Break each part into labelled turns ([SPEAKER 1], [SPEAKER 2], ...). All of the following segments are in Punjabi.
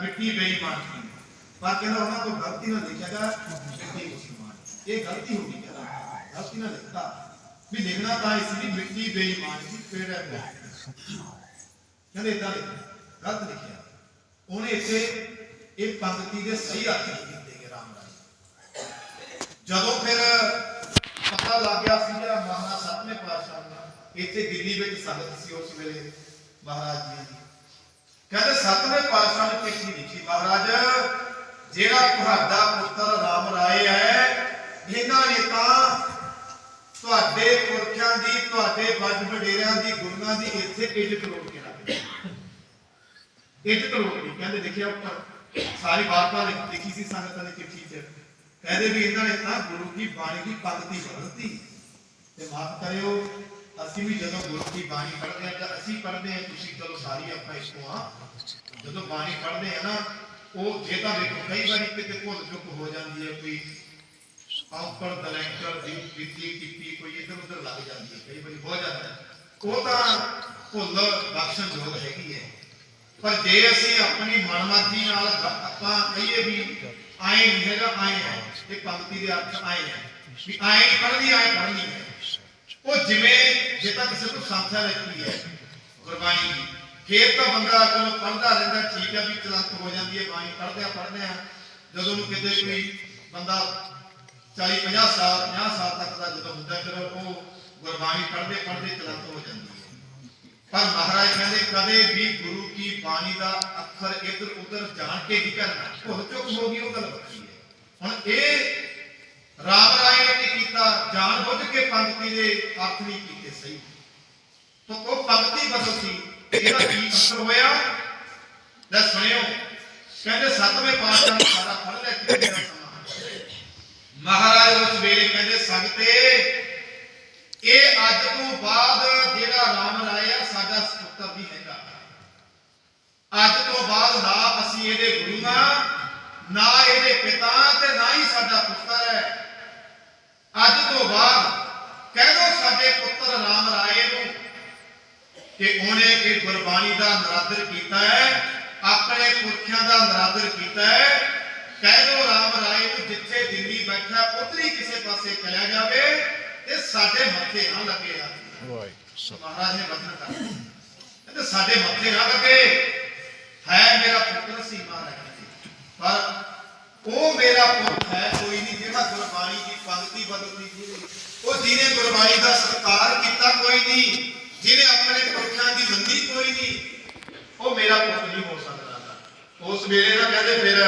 [SPEAKER 1] ਮਿੱਟੀ ਬੇਈਮਾਨ ਸੀ ਪਰ ਕਹਿੰਦਾ ਉਹਨਾਂ ਤੋਂ ਗਲਤੀ ਨਾਲ ਲਿਖਿਆ ਗਿਆ ਮਿੱਟੀ ਮੁਸਲਮਾਨ ਇਹ ਗਲਤੀ ਹੋ ਗਈ ਕਹਿੰਦਾ ਗਲਤੀ ਨਾਲ ਲਿਖਤਾ ਵੀ ਲਿਖਣਾ ਤਾਂ ਇਸ ਲਈ ਮਿੱਟੀ ਬੇਈਮਾਨ ਸੀ ਪੇੜ ਹੈ ਬੇਈਮਾਨ। ਕਹਿੰਦੇ ਇਦਾਂ ਗਲਤ ਲਿਖਿਆ ਉਹਨੇ ਇੱਥੇ ਇਹ ਪੰਕਤੀ ਦੇ ਸਹੀ ਅਰਥ ਨਹੀਂ ਕੀਤੇ ਗਏ ਰਾਮ ਰਾਏ ਜਦੋਂ ਫਿਰ ਪਤਾ ਲੱਗ ਗਿਆ ਸੀ ਜਿਹੜਾ ਮਹਾਰਾਜ ਸਤਵੇਂ ਪਾਤਸ਼ਾਹ ਨੂੰ ਇੱਥੇ ਦਿੱਲੀ ਵਿੱਚ ਸੰਗਤ ਸੀ ਉਸ ਵੇਲੇ ਮਹਾਰਾਜ ਜੀ ਦੀ ਕਹਿੰਦੇ ਸਤਵੇਂ ਪਾਤਸ਼ਾਹ ਲਿਖੀ ਮਹਾਰਾਜ, ਜਿਹੜਾ ਤੁਹਾਡਾ ਪੁੱਤਰ ਰਾਮ ਰਾਏ ਹੈ, ਇਹਨਾਂ ਨੇ ਤਾਂ ਤੁਹਾਡੇ ਪੁਰਖਿਆਂ ਦੀ, ਤੁਹਾਡੇ ਵੱਡ ਵਡੇਰਿਆਂ ਦੀ, ਗੁਰੂਆਂ ਦੀ ਇੱਥੇ ਇੱਜ਼ਤ ਰੋਕ ਕੇ ਰੱਖੀ ਇੱਜ਼ਤ ਰੋਕ ਦੀ ਕਹਿੰਦੇ ਦੇਖਿਆ ਉੱਪਰ ਸਾਰੀ ਵਾਰਤਾ ਲਿਖੀ ਸੀ, ਸੰਗਤਾਂ ਦੀ ਚਿੱਠੀ 'ਚ। ਕਹਿੰਦੇ ਵੀ ਇਹਨਾਂ ਨੇ ਤਾਂ ਗੁਰੂ ਦੀ ਬਾਣੀ ਦੀ ਪੰਕਤੀ ਬਦਲਤੀ ਤੇ ਮਾਫ ਕਰਿਓ, ਅਸੀਂ ਵੀ ਜਦੋਂ ਗੁਰੂ ਦੀ ਬਾਣੀ ਪੜ੍ਹਦੇ ਹਾਂ, ਤਾਂ ਅਸੀਂ ਪੜ੍ਹਦੇ ਹਾਂ, ਤੁਸੀਂ ਚਲੋ ਸਾਰੀ ਆਪਾਂ ਇਸ ਤੋਂ ਆ ਜਦੋਂ ਬਾਣੀ ਪੜ੍ਹਦੇ ਆ ਨਾ, ਉਹ ਜੇ ਤਾਂ ਵੇਖੋ ਕਈ ਵਾਰੀ ਕਿਤੇ ਭੁੱਲ ਚੁੱਕ ਹੋ ਜਾਂਦੀ ਹੈ ਕੋਈ ਆਉਪਰ ਦਲੈਂਕਰ ਦੀ ਵਿਧੀ ਕੀਤੀ, ਕੋਈ ਇਧਰ ਉਧਰ ਲੱਗ ਜਾਂਦੀ ਹੈ, ਕਈ ਵਾਰੀ ਹੋ ਜਾਂਦਾ ਉਹ ਤਾਂ ਭੁੱਲ ਬਖਸ਼ਣ ਯੋਗ ਹੈਗੀ ਹੈ। ਪਰ ਜੇ ਅਸੀਂ ਆਪਣੀ ਮਨਮਰਜ਼ੀ ਨਾਲ ਆਪਾਂ ਕਹੀਏ ਵੀ ਆਏ ਨਹੀਂ ਹੈਗਾ, ਆਏ ਹੈ। ਇਹ ਪੰਕਤੀ ਦੇ ਅਰਥ ਆਏ ਹੈ। ਵੀ ਆਏ ਪੜ੍ਹਨੀ ਆਏ ਪੜ੍ਹਨੀ ਹੈ। ਉਹ ਜਿਵੇਂ, ਜੇ ਤਾਂ ਕਿਸੇ ਨੂੰ ਸੰਥਿਆ ਲੱਗੀ ਹੈ, ਗੁਰਬਾਣੀ ਦੀ। ਫੇਰ ਤਾਂ ਬੰਦਾ ਕੋਲ ਪੜ੍ਹਦਾ ਰਹਿੰਦਾ, ਠੀਕ ਹੈ ਵੀ ਚਲੰਤ ਹੋ ਜਾਂਦੀ ਹੈ ਬਾਣੀ ਪੜ੍ਹਦੇ ਆ ਪੜ੍ਹਦੇ ਆ ਜਦੋਂ ਨੂੰ ਕਿਤੇ ਕੋਈ ਬੰਦਾ 40 50 ਸਾਲ 50 ਸਾਲ ਤੱਕ ਦਾ ਜਦੋਂ ਹੁੰਦਾ ਫਿਰ ਉਹ ਗੁਰਬਾਣੀ ਪੜ੍ਹਦੇ ਪੜ੍ਹਦੇ ਚਲੰਤ ਹੋ ਜਾਂਦੀ ਹੈ। ਪਰ ਮਹਾਰਾਜ ਕਹਿੰਦੇ, ਕਦੇ ਵੀ ਗੁਰੂ ਕੀ ਬਾਣੀ ਦਾ ਅੱਖਰ ਇੱਧਰ ਉੱਧਰ ਜਾਣ ਕੇ ਨਹੀਂ ਕਰਨਾ ਭੁੱਲ ਚੁੱਕ ਹੋ ਗਈ, ਉਹ ਗੱਲ ਵੱਖਰੀ ਹੈ। ਹੁਣ ਇਹ ਰਾਮ ਰਾਏ ਨੇ ਕੀਤਾ, ਜਾਣ ਬੁੱਝ ਕੇ ਪੰਕਤੀ ਦੇ ਅਰਥ ਨਹੀਂ ਕੀਤੇ ਸਹੀ। ਤਾਂ ਉਹ ਪੰਕਤੀ ਬਦਲਤੀ ਇਹਦਾ ਕੀ ਅਸਰ ਹੋਇਆ ਲੈ ਸੁਣਿਓ ਕਹਿੰਦੇ ਸਤਵੇਂ ਪਾਤਸ਼ਾਹ ਨੇ ਸਾਰਾ ਪੜ੍ਹ ਲਿਆ ਕਿੰਨੇ ਦਾ ਸਮਾਂ ਮਹਾਰਾਜ ਉਸ ਵੇਲੇ ਕਹਿੰਦੇ, ਸੰਗਤੇ, ਇਹ ਅੱਜ ਤੋਂ ਬਾਅਦ ਜਿਹੜਾ ਰਾਮ ਰਾਏ ਸਾਡਾ ਸੁਪੁੱਤਰ ਵੀ ਹੈਗਾ। ਅੱਜ ਤੋਂ ਬਾਅਦ ਨਾ ਅਸੀਂ ਇਹਦੇ ਗੁਰੂ ਆ ਨਾ ਇਹਦੇ ਪਿਤਾ ਤੇ ਨਾ ਹੀ ਸਾਡਾ ਪੁੱਤਰ ਹੈ। ਅੱਜ ਤੋਂ ਬਾਅਦ ਕਹਿ ਦੋ ਸਾਡੇ ਪੁੱਤਰ ਰਾਮ ਰਾਏ ਨੂੰ ਕਿ ਉਹਨੇ ਇਹ ਗੁਰਬਾਣੀ ਦਾ ਨਰਾਦਰ ਕੀਤਾ ਹੈ ਆਪਣੇ ਪੁਰਖਿਆਂ ਦਾ ਨਰਾਦਰ ਕੀਤਾ ਹੈ। ਕਹਿ ਦੋ ਰਾਮ ਰਾਏ ਨੂੰ ਜਿੱਥੇ ਦਿੱਲੀ ਬੈਠਾ ਉਤਰੀ ਕਿਸੇ ਪਾਸੇ ਚਲਿਆ ਜਾਵੇ ਤੇ ਸਾਡੇ ਮੱਥੇ ਨਾ ਲੱਗੇ ਆ। ਮਹਾਰਾਜ ਨੇ ਵਚਨ ਕਰ ਕਹਿੰਦੇ ਸਾਡੇ ਮੱਥੇ ਨਾ ਲੱਗੇ। ਹੈ ਮੇਰਾ ਪੁੱਤਰ ਸੀ ਮਹਾਰਾਜ ਜੀ ਪਰ ਉਹ ਮੇਰਾ ਪੁੱਤ ਹੈ ਕੋਈ ਨਹੀਂ ਜਿਹੜਾ ਗੁਰਬਾਣੀ ਦੀ ਪੰਕਤੀ ਬਦਲਦੀ ਜੀ ਉਹ ਜਿਹਨੇ ਗੁਰਬਾਣੀ ਦਾ ਸਤਿਕਾਰ ਕੀਤਾ ਕੋਈ ਨਹੀਂ। ਜਿਹਨੇ ਆਪਣੇ ਪੁਰਖਿਆਂ ਦੀ ਮੰਨੀ ਕੋਈ ਨਹੀਂ ਉਹ ਮੇਰਾ ਪੁੱਤ ਨਹੀਂ ਹੋ ਸਕਦਾ ਉਸ ਵੇਲੇ ਦਾ ਕਹਿੰਦੇ ਫਿਰ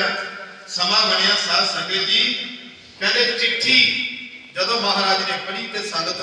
[SPEAKER 1] ਸਮਾਂ ਬਣਿਆ ਸਾਧ ਸੰਗਤ ਜੀ। ਕਹਿੰਦੇ ਚਿੱਠੀ ਜਦੋਂ ਮਹਾਰਾਜ ਨੇ ਪੜ੍ਹੀ ਤੇ ਸੰਗਤ